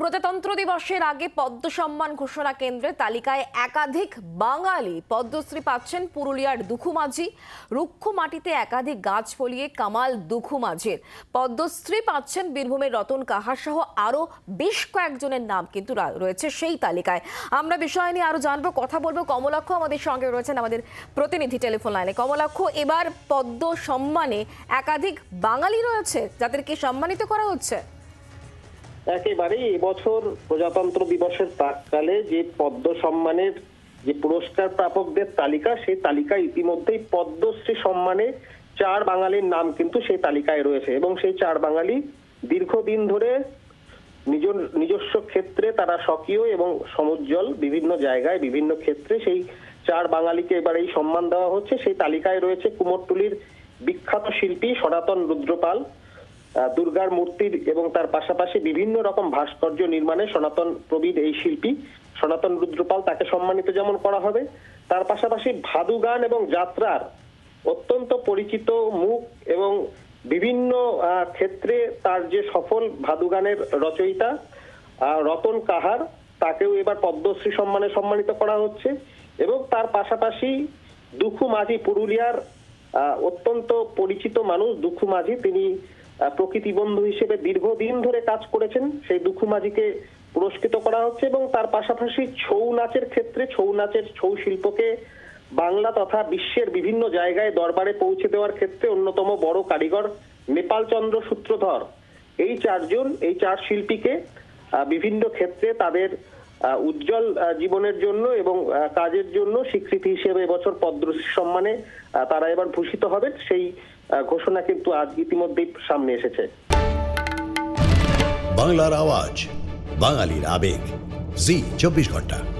প্রজাতন্ত্র দিবসের আগে পদ্ম সম্মান ঘোষণা কেন্দ্রের তালিকায় একাধিক বাঙালি পদ্মশ্রী পাচ্ছেন পুরুলিয়ার দুখুমাঝি। রুক্ষ মাটিতে একাধিক গাছ ফলিয়ে কামাল দুখুমাঝির। পদ্মশ্রী পাচ্ছেন বীরভূমের রতন কাহার সহ আরও বেশ কয়েকজনের নাম কিন্তু রয়েছে সেই তালিকায়। আমরা বিষয় নিয়ে আরও জানব, কথা বলব। কমলাক্ষ আমাদের সঙ্গে রয়েছেন আমাদের প্রতিনিধি টেলিফোন লাইনে। কমলাক্ষ, এবার পদ্ম সম্মানে একাধিক বাঙালি রয়েছে যাদেরকে সম্মানিত করা হচ্ছে। একেবারেই এবছর প্রজাতন্ত্র দিবসের প্রাককালে যে পদ্ম সম্মানের যে পুরস্কার প্রাপকদের তালিকা, সেই তালিকায় ইতিমধ্যেই পদ্মশ্রী সম্মানে চার বাঙালির নাম কিন্তু সেই তালিকায় রয়েছে এবং সেই চার বাঙালি দীর্ঘদিন ধরে নিজ, নিজস্ব ক্ষেত্রে তারা স্বকীয় এবং সমুজ্জ্বল বিভিন্ন জায়গায়, বিভিন্ন ক্ষেত্রে সেই চার বাঙালিকে এবার এই সম্মান দেওয়া হচ্ছে। সেই তালিকায় রয়েছে কুমোরটুলির বিখ্যাত শিল্পী সনাতন রুদ্রপাল। দুর্গার মূর্তির এবং তার পাশাপাশি বিভিন্ন রকম ভাস্কর্য নির্মাণে সনাতন প্রবীণ এই শিল্পী সনাতন রুদ্রপাল তাকে সম্মানিত যেমন করা হবে। তার পাশাপাশি ভাদু গান এবং যাত্রার অত্যন্ত পরিচিত মুখ এবং বিভিন্ন ক্ষেত্রে তার যে সফল ভাদু গানের রচয়িতা রতন কাহার, তাকেও এবার পদ্মশ্রী সম্মানে সম্মানিত করা হচ্ছে এবং তার পাশাপাশি দুখু মাঝি পুরুলিয়ার অত্যন্ত পরিচিত মানুষ দুখু মাঝি, তিনি প্রকৃতি বন্ধু হিসেবে দীর্ঘদিন ধরে কাজ করেছেন। সেই দুখু মাঝিকে পুরস্কৃত করা হচ্ছে এবং তার পাশাপাশি ছৌ নাচের ক্ষেত্রে ছৌ নাচের ছৌ শিল্পকে বাংলা তথা বিশ্বের বিভিন্ন জায়গায় দরবারে পৌঁছে দেওয়ার ক্ষেত্রে অন্যতম বড় কারিগর নেপাল চন্দ্র সূত্রধর। এই চারজন, এই চার শিল্পীকে বিভিন্ন ক্ষেত্রে তাদের উজ্জ্বল জীবনের জন্য এবং কাজের জন্য স্বীকৃতি হিসেবে এবছর পদ্মশ্রী সম্মানে তারা এবার ভূষিত হবে। সেই ঘোষণা কিন্তু আজ ইতিমধ্যেই সামনে এসেছে। বাংলার আওয়াজ, বাঙালির আবেগ। জি, চব্বিশ ঘণ্টা।